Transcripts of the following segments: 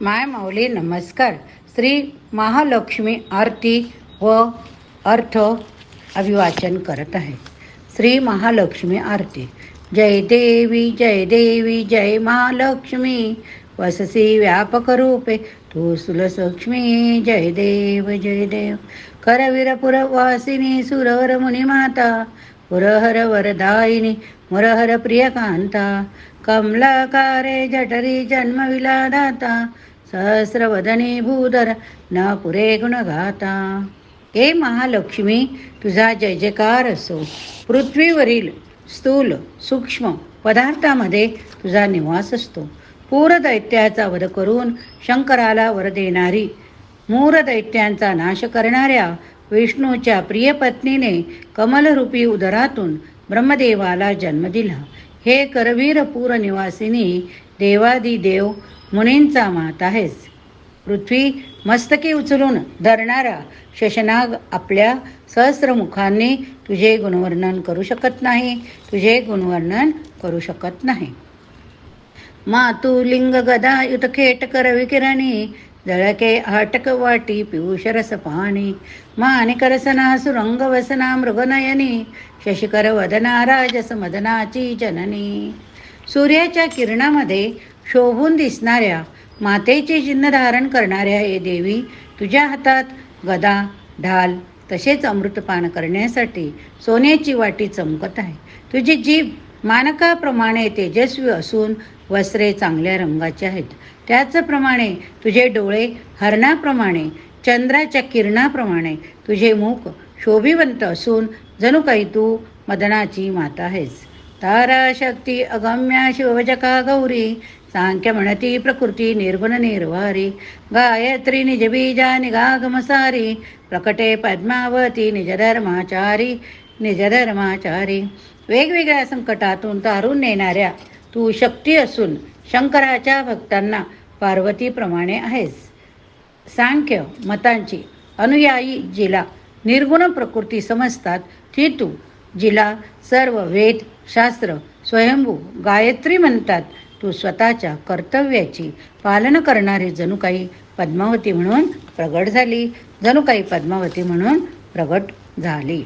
माय माऊली नमस्कार. श्री महालक्ष्मी आरती व अर्थ अभिवाचन करत आहे. श्री महालक्ष्मी आरती. जय देवी जय देवी जय महालक्ष्मी. वससी व्यापक रूपे. तू सुलक्ष्मी जय देव जय देव. करवीर सुरवर मुनिमाता. पुरहर वरदायिनी मुरहर प्रियकांता कमलाकारे जठरी जन्मविलादाता सहस्रवदनी भूधर न पुरे गुणगाता. हे महालक्ष्मी तुझा जय जयकार असो. पृथ्वीवरील स्थूल सूक्ष्म पदार्थामध्ये तुझा निवास असतो. पूर दैत्याचा वध करून शंकराला वर देणारी मूर दैत्यांचा नाश करणाऱ्या विष्णूच्या प्रिय पत्नीने कमलरूपी उदरातून ब्रह्मदेवाला जन्म दिला. हे करवीर पूर निवासिनी देवादी देव मुनींचा मात आहेस. पृथ्वी मस्तकी उचलून धरणारा शशनाग आपल्या सहस्रमुखांनी तुझे गुणवर्णन करू शकत नाही तुझे गुणवर्णन करू शकत नाही. मातू लिंग गदा युत खेट कर विकिरणी जळके आटक वाटी पियुष रस पाणी मानिक रसना सुरंग वसना मृगनयनी शशिकर वदना राजस मदनाची जननी सूर्याच्या किरणामध्ये शोभून दिसणाऱ्या मातेचे चिन्ह धारण करणाऱ्या हे देवी तुझ्या हातात गदा ढाल तसेच अमृतपान करण्यासाठी सोन्याची वाटी चमकत आहे तुझी जीभ मानकाप्रमाणे तेजस्वी असून वस्त्रे चांगल्या रंगाची आहेत. त्याचप्रमाणे तुझे डोळे हरणाप्रमाणे चंद्राच्या किरणाप्रमाणे तुझे मुख शोभिवंत असून जणू काही तू मदनाची माता आहेस. तारा शक्ती अगम्या शिवजका गौरी सांख्य म्हणती प्रकृती निर्गुण निर्वारी गायत्री निजबीजा निगागमसारी प्रकटे पद्मावती निजधर्माचारी निजधर्माचारी. वेगवेगळ्या संकटातून तारून नेणाऱ्या तू शक्ती असून शंकराच्या भक्तांना पार्वतीप्रमाणे आहेस. सांख्य मतांची अनुयायी जिला निर्गुण प्रकृती समजतात ती तू जिला सर्व वेद शास्त्र स्वयंभू गायत्री म्हणतात. तू स्वतःच्या कर्तव्याची पालन करणारी जणू काही पद्मावती म्हणून प्रगट झाली. जणू काही पद्मावती म्हणून प्रगट झाली.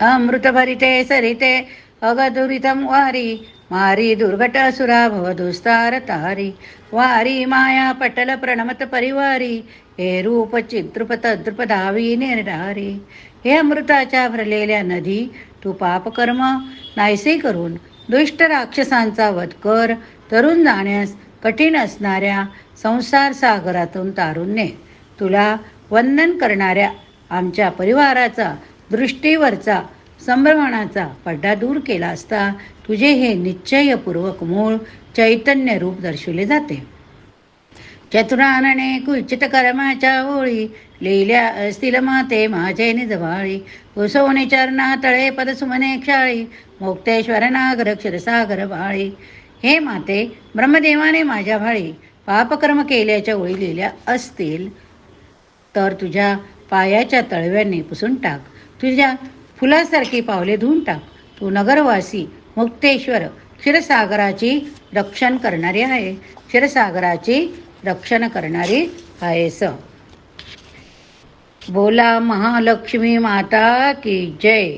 अमृत भरिते सरिते अगदुरितम वारी। मारी दुर्घट असुरा भवदुस्तार तारी वारी माया पटल प्रणमत परिवारी हे रूप चित्रुप तद्रुप धावी निर्धारी हे अमृताच्या भरलेल्या नदी तू पापकर्म नाहीसे करून दुष्ट राक्षसांचा वध कर तरुण जाण्यास कठीण असणाऱ्या संसार सागरातून तारुण्ये तुला वंदन करणाऱ्या आमच्या परिवाराचा दृष्टीवरचा संभ्रमणाचा पड्डा दूर केला असता तुझे हे निश्चयपूर्वक मूळ चैतन्य रूप दर्शविले जाते. चतुरानने कुचित कर्माच्या ओळी लिहिल्या असतील माते माझे निजवाळी कुसवणी चरणा तळे पदसुमने क्षाळी मुक्तेश्वर नागर क्षीरसागर बाळी हे माते ब्रह्मदेवाने माझ्या भाळी पापकर्म केल्याच्या ओळी लिहिल्या असतील तर तुझ्या पायाच्या तळव्यांनी पुसून टाक. तुझ्या फुलासारखी पावले धुवून टाक. तू नगरवासी मुक्तेश्वर क्षीरसागराची रक्षण करणारी आहे. क्षीरसागराची रक्षण करणारी आहेस बोला महालक्ष्मी माता की जय.